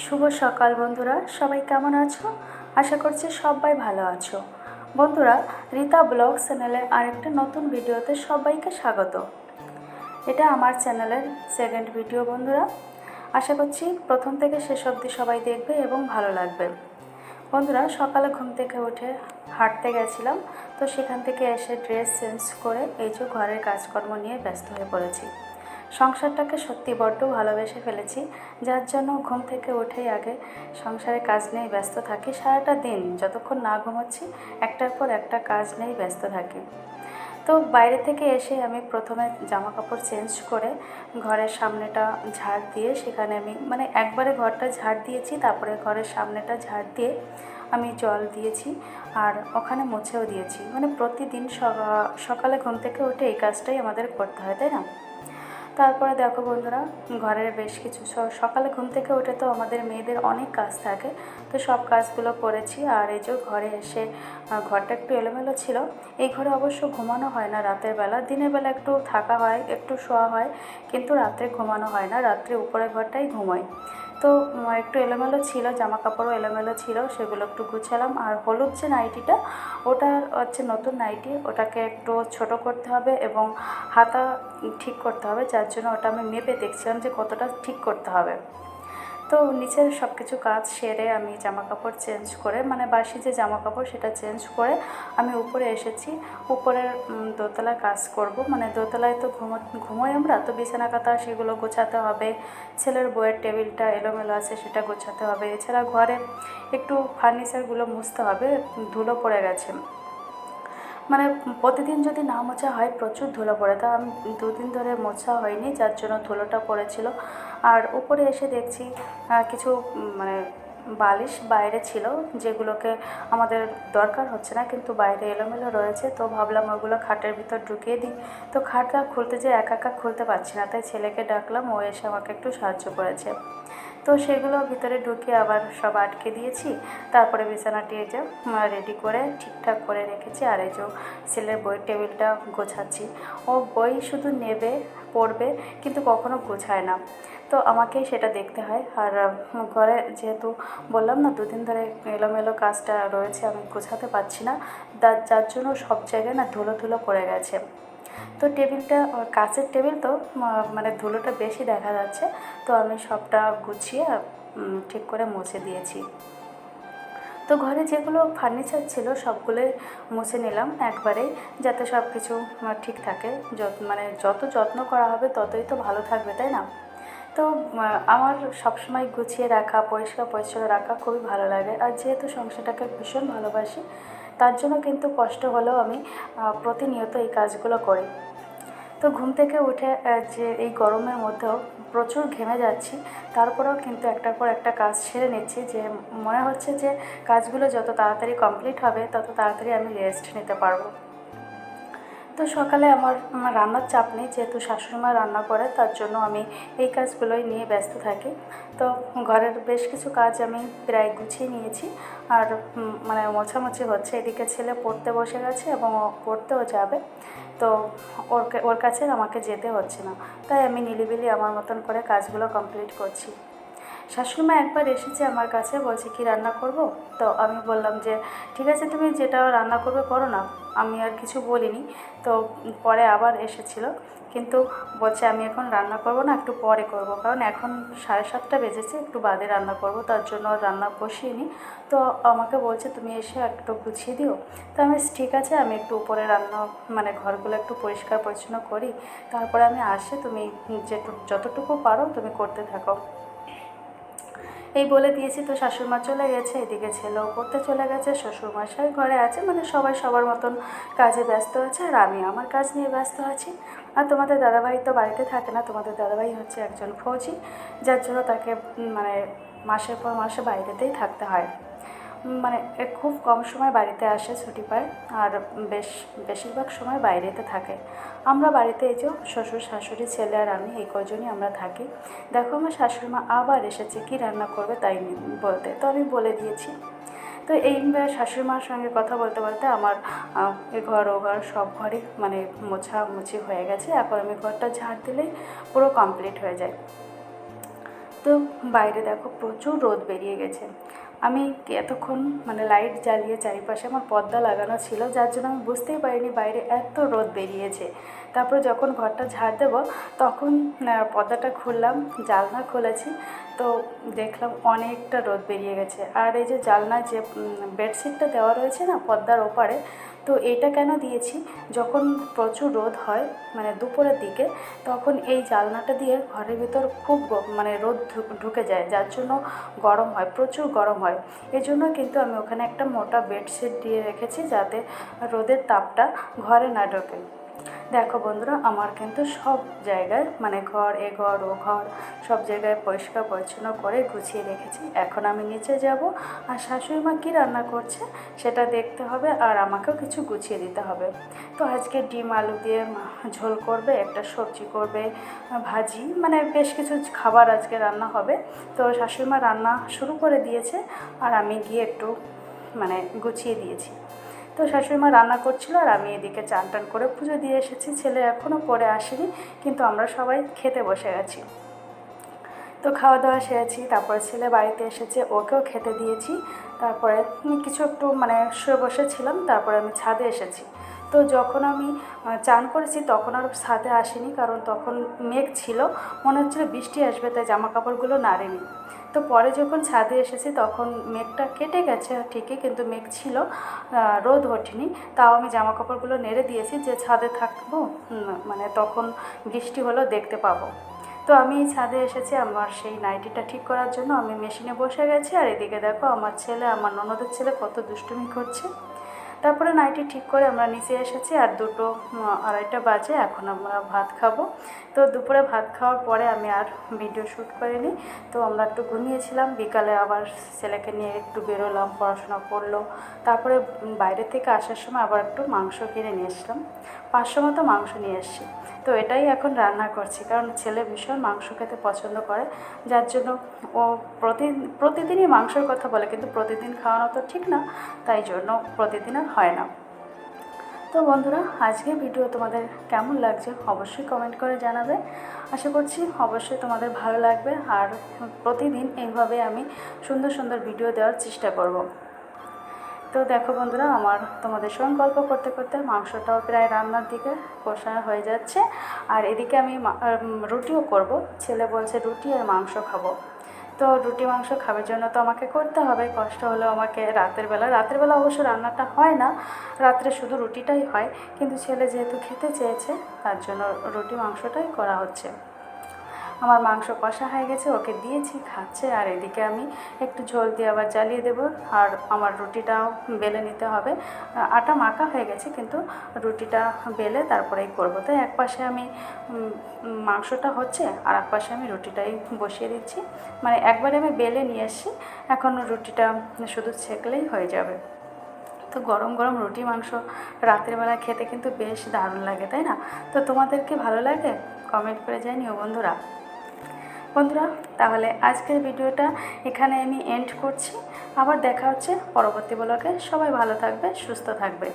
শুভ সকাল বন্ধুরা, সবাই কেমন আছো? আশা করছি সবাই ভালো আছো। বন্ধুরা, রীতা ব্লগ চ্যানেলের আরেকটা নতুন ভিডিওতে সবাইকে স্বাগত। এটা আমার চ্যানেলের সেকেন্ড ভিডিও বন্ধুরা। আশা করছি প্রথম থেকে শেষ অবধি সবাই দেখবে এবং ভালো লাগবে। বন্ধুরা, সকালে ঘুম থেকে উঠে হাঁটতে গেছিলাম, তো সেখান থেকে এসে ড্রেস চেঞ্জ করে এই যে ঘরের কাজকর্ম নিয়ে ব্যস্ত হয়ে পড়েছি। সংসারটাকে সত্যি বড্ড ভালোবেসে ফেলেছি, যার জন্য ঘুম থেকে উঠেই আগে সংসারে কাজ নিয়েই ব্যস্ত থাকি। সারাটা দিন যতক্ষণ না ঘুমোচ্ছি, একটার পর একটা কাজ নিয়েই ব্যস্ত থাকি। তো বাইরে থেকে এসে আমি প্রথমে জামা কাপড় চেঞ্জ করে ঘরের সামনেটা ঝাড় দিয়ে সেখানে আমি মানে একবারে ঘরটা ঝাড় দিয়েছি, তারপরে ঘরের সামনেটা ঝাড় দিয়ে আমি জল দিয়েছি আর ওখানে মুছেও দিয়েছি। মানে প্রতিদিন সকা- সকালে ঘুম থেকে উঠে এই কাজটাই আমাদের করতে হয়, তাই না? তারপরে দেখো বন্ধুরা, ঘরের বেশ কিছু সকালে ঘুম থেকে উঠে তো আমাদের মেয়েদের অনেক কাজ থাকে, তো সব কাজগুলো করেছি। আর এই যে ঘরে এসে ঘরটা একটু এলোমেলো ছিল, এই ঘরে অবশ্য ঘুমানো হয় না রাতের বেলা। দিনের বেলা একটু থাকা হয়, একটু শোয়া হয়, কিন্তু রাত্রে ঘুমানো হয় না, রাত্রে উপরের ঘরটাই ঘুমোয়। তো একটু এলোমেলো ছিল জামা কাপড়ও এলোমেলো ছিল, সেগুলো একটু গুছালাম। আর হলুদ যে নাইটিটা, ওটা হচ্ছে নতুন নাইটি, ওটাকে একটু ছোট করতে হবে এবং হাতা ঠিক করতে হবে, যার জন্য ওটা আমি মেপে দেখছিলাম যে কতটা ঠিক করতে হবে। তো নিচের সব কিছু কাজ সেরে আমি জামা কাপড় চেঞ্জ করে মানে বাসি যে জামা কাপড় সেটা চেঞ্জ করে আমি উপরে এসেছি। উপরের দোতলায় কাজ করব। মানে দোতলায় তো ঘুমো, ঘুমোই আমরা, তো বিছানা কাতা সেগুলো গোছাতে হবে। ছেলের বইয়ের টেবিলটা এলোমেলো আছে, সেটা গোছাতে হবে। এছাড়া ঘরে একটু ফার্নিচারগুলো মুছতে হবে, ধুলো পড়ে গেছে। মানে প্রতিদিন যদি না মোছা হয়, প্রচুর ধুলো পড়ে। তা আমি দুদিন ধরে মোছা হয়নি, যার জন্য ধুলোটা পড়েছিল। আর উপরে এসে দেখছি কিছু মানে বালিশ বাইরে ছিল, যেগুলোকে আমাদের দরকার হচ্ছে না, কিন্তু বাইরে এলোমেলো রয়েছে। তো ভাবলাম ওগুলো খাটের ভিতর ঢুকিয়ে দিই। তো খাটটা খুলতে যে একা একা খুলতে পারছি না, তাই ছেলেকে ডাকলাম, ও এসে আমাকে একটু সাহায্য করেছে। তো সেগুলো ভিতরে ঢুকিয়ে আবার সব আটকে দিয়েছি। তারপরে বিছানাটি যে রেডি করে ঠিকঠাক করে রেখেছি। আর এই যে ছেলের বইয়ের টেবিলটা গোছাচ্ছি। ও বই শুধু নেবে, পড়বে, কিন্তু কখনো গোছায় না। তো আমাকেই সেটা দেখতে হয়। আর ঘরে যেহেতু বললাম না, দুদিন ধরে এলোমেলো কাজটা রয়েছে, আমি গোছাতে পারছি না। যার জন্য সব জায়গায় না ধুলো ধুলো পড়ে গেছে। তো টেবিলটা কাঁচের টেবিল তো মানে ধুলোটা বেশি দেখা যাচ্ছে, তো আমি সবটা গুছিয়ে ঠিক করে মুছে দিয়েছি। তো ঘরে যেগুলো ফার্নিচার ছিল সবগুলোই মুছে নিলাম একবারেই, যাতে সব কিছু ঠিক থাকে। যত মানে যত যত্ন করা হবে ততই তো ভালো থাকবে, তাই না? তো আমার সবসময় গুছিয়ে রাখা, পরিষ্কার পরিচ্ছন্ন রাখা খুবই ভালো লাগে। আর যেহেতু সংসারটাকে ভীষণ ভালোবাসি তার জন্য কিন্তু কষ্ট হলেও আমি প্রতিনিয়ত এই কাজগুলো করি। তো ঘুম থেকে উঠে যে এই গরমের মধ্যেও প্রচুর ঘেমে যাচ্ছি, তারপরেও কিন্তু একটার পর একটা কাজ ছেড়ে নিচ্ছি যে, মনে হচ্ছে যে কাজগুলো যত তাড়াতাড়ি কমপ্লিট হবে, তত তাড়াতাড়ি আমি রেস্ট নিতে পারব। তো সকালে আমার আমার রান্নার চাপ নেই, যেহেতু শাশুড়িমা রান্না করে, তার জন্য আমি এই কাজগুলোই নিয়ে ব্যস্ত থাকি। তো ঘরের বেশ কিছু কাজ আমি প্রায় গুছিয়ে নিয়েছি। আর মানে মোছামুছি হচ্ছে। এদিকে ছেলে পড়তে বসে গেছে এবং পড়তেও যাবে। তো ওর ওর কাছে আমাকে যেতে হচ্ছে না। তাই আমি নিলিবিলি আমার মতন করে কাজগুলো কমপ্লিট করছি। শাশুড়িমা একবার এসেছে আমার কাছে, বলছে, কি রান্না করব? তো আমি বললাম যে, ঠিক আছে, তুমি যেটা রান্না করবে করো না, আমি আর কিছু বলিনি। তো পরে আবার এসেছিল, কিন্তু বলছে, আমি এখন রান্না করব না, একটু পরে করব। কারণ এখন সাড়ে সাতটা বেজেছে, একটু বাদে রান্না করব, তার জন্য রান্না বসিয়ে তো আমাকে বলছে, তুমি এসে একটু গুছিয়ে দিও। তো আমি ঠিক আছে, আমি একটু উপরে রান্না মানে ঘরগুলো একটু পরিষ্কার পরিচ্ছন্ন করি। তারপরে আমি আসে তুমি যেটু, যতটুকু পারো, তুমি করতে থাকো। এই বলে দিয়েছি তো শাশুড়মা চলে গেছে, এদিকে ছেলেও পড়তে চলে গেছে, শ্বশুরমশাই ঘরে আছে মানে সবাই সবার মতন কাজে ব্যস্ত আছে আর আমি আমার কাজ নিয়ে ব্যস্ত আছি। আর তোমাদের দাদাভাই তো বাড়িতে থাকে না, তোমাদের দাদাভাই হচ্ছে একজন ফৌজি, যার জন্য তাকে মানে মাসের পর মাসে বাইরেতেই থাকতে হয়। মানে খুব কম সময় বাড়িতে আসে ছুটি পায়, আর বেশ, বেশিরভাগ সময় বাইরেতে থাকে। আমরা বাড়িতে এই যে শ্বশুর, শাশুড়ি, ছেলে আর আমি, এই কজনই আমরা থাকি। দেখো আমার শাশুড়ি মা আবার এসেছে, কি রান্না করবে তাই বলতে। তো আমি বলে দিয়েছি। তো এই শাশুড়ি মার সঙ্গে কথা বলতে বলতে আমার ঘর, ও ঘর সব ঘরে মানে মোছামুছি হয়ে গেছে। এখন আমি ঘরটা ঝাড় দিলেই পুরো কমপ্লিট হয়ে যায়। তো বাইরে দেখো প্রচুর রোদ বেরিয়ে গেছে। আমি এতক্ষণ মানে লাইট জ্বালিয়ে চারিপাশে আমার পর্দা লাগানো ছিল, যার জন্য আমি বুঝতেই পারিনি বাইরে এত রোদ বেরিয়েছে। তারপর যখন ঘরটা ঝাড় দেবো, তখন পর্দাটা খুললাম, জালনা খুলেছি, তো দেখলাম অনেকটা রোদ বেরিয়ে গেছে। আর এই যে জালনা যে বেডশিটটা দেওয়া রয়েছে না, পর্দার ওপারে তো এটা কেন দিয়েছি? যখন প্রচুর রোদ হয় মানে দুপুরের দিকে, তখন এই জালনাটা দিয়ে ঘরের ভিতর খুব মানে রোদ ঢুকে যায়, যার জন্য গরম হয়, প্রচুর গরম হয়। এই জন্য কিন্তু আমি ওখানে একটা মোটা বেডশিট দিয়ে রেখেছি যাতে রোদের তাপটা ঘরে না ঢোকে। দেখো বন্ধুরা, আমার কিন্তু সব জায়গায় মানে ঘর, এ ঘর, ও ঘর, সব জায়গায় পরিষ্কার পরিচ্ছন্ন করে গুছিয়ে রেখেছি। এখন আমি নিচে যাব আর শাশুড়ি মা কী রান্না করছে সেটা দেখতে হবে আর আমাকেও কিছু গুছিয়ে দিতে হবে। তো আজকে ডিম আলু দিয়ে ঝোল করবে, একটা সবজি করবে, ভাজি মানে বেশ কিছু খাবার আজকে রান্না হবে। তো শাশুড়ি মা রান্না শুরু করে দিয়েছে আর আমি গিয়ে একটু মানে গুছিয়ে দিয়েছি। তো শাশুড়ি মা রান্না করছিল আর আমি এদিকে চান টান করে পুজো দিয়ে এসেছি। ছেলে এখনও পরে আসেনি, কিন্তু আমরা সবাই খেতে বসে গেছি তো খাওয়া দাওয়া সেরেছি তারপরে ছেলে বাড়িতে এসেছে, ওকেও খেতে দিয়েছি। তারপরে কিছু একটু মানে শুয়ে বসেছিলাম তারপরে আমি ছাদে এসেছি। তো যখন আমি চান করেছি তখন আর ছাদে আসিনি কারণ তখন মেঘ ছিল। মনে হচ্ছিল বৃষ্টি আসবে, তাই জামা কাপড়গুলো নাড়েনি। তো পরে যখন ছাদে এসেছি তখন মেঘটা কেটে গেছে, ঠিকই কিন্তু মেঘ ছিল রোদ ওঠেনি। তাও আমি জামা কাপড়গুলো নেড়ে দিয়েছি যে ছাদে থাকব মানে তখন বৃষ্টি হলেও দেখতে পাবো। তো আমি ছাদে এসেছি আমার সেই নাইটিটা ঠিক করার জন্য। আমি মেশিনে বসে গেছি আর এদিকে দেখো আমার ছেলে, আমার ননদের ছেলে কত দুষ্টুমি করছে। তারপরে নাইটি ঠিক করে আমরা নিচে এসেছি আর দুটো আড়াইটা বাজে, এখন আমরা ভাত খাব। তো দুপুরে ভাত খাওয়ার পরে আমি আর ভিডিও শ্যুট করিনি। তো আমরা একটু ঘুমিয়েছিলাম, বিকালে আবার ছেলেকে নিয়ে একটু বেরোলাম, পড়াশোনা করল। তারপরে বাইরে থেকে আসার সময় আবার একটু মাংস কিনে নিয়ে এসলাম পাঁচশো মতো মাংস নিয়ে এসেছি তো এটাই এখন রান্না করছি, কারণ ছেলে ভীষণ মাংস খেতে পছন্দ করে। যার জন্য ও প্রতি প্রতিদিনই মাংসের কথা বলে, কিন্তু প্রতিদিন খাওয়ানো তো ঠিক না। তাই জন্য প্রতিদিন আর হয় না। তো বন্ধুরা, আজকে ভিডিও তোমাদের কেমন লাগছে অবশ্যই কমেন্ট করে জানাবে। আশা করছি অবশ্যই তোমাদের ভালো লাগবে আর প্রতিদিন এইভাবে আমি সুন্দর সুন্দর ভিডিও দেওয়ার চেষ্টা করব। তো দেখো বন্ধুরা, আমার তোমাদের সঙ্গে গল্প করতে করতে মাংসটাও প্রায় রান্নার দিকে কষা হয়ে যাচ্ছে। আর এদিকে আমি রুটিও করব। ছেলে বলছে রুটি আর মাংস খাব। তো রুটি, মাংস খাবার জন্য তো আমাকে করতে হবে। কষ্ট হলো আমাকে রাতের বেলা। রাতের বেলা অবশ্য রান্নাটা হয় না। রাত্রে শুধু রুটিটাই হয়। কিন্তু ছেলে যেহেতু খেতে চেয়েছে, তার জন্য রুটি, মাংসটাই করা হচ্ছে। আমার মাংস কষা হয়ে গেছে, ওকে দিয়েছি, খাচ্ছে, আর এদিকে আমি একটু ঝোল দিয়ে আবার জ্বালিয়ে দেবো, আর আমার রুটিটাও বেলে নিতে হবে। আটা মাখা হয়ে গেছে, কিন্তু রুটিটা বেলে তারপরেই করব। তাই এক পাশে আমি মাংসটা হচ্ছে, আর এক পাশে আমি রুটিটাই বসিয়ে দিচ্ছি। মানে একবারে আমি বেলে নিয়ে এসছি, এখন রুটিটা শুধু ছেঁকলেই হয়ে যাবে। তো গরম গরম রুটি মাংস রাতের বেলা খেতে কিন্তু বেশ দারুণ লাগে, তাই না? তো তোমাদের কি ভালো লাগে? কমেন্ট করে জানিও বন্ধুরা। বন্ধুরা, তাহলে আজকের ভিডিওটা এখানে আমি এন্ড করছি। আবার দেখা হচ্ছে পরবর্তী ব্লগে। সবাই ভালো থাকবে, সুস্থ থাকবে।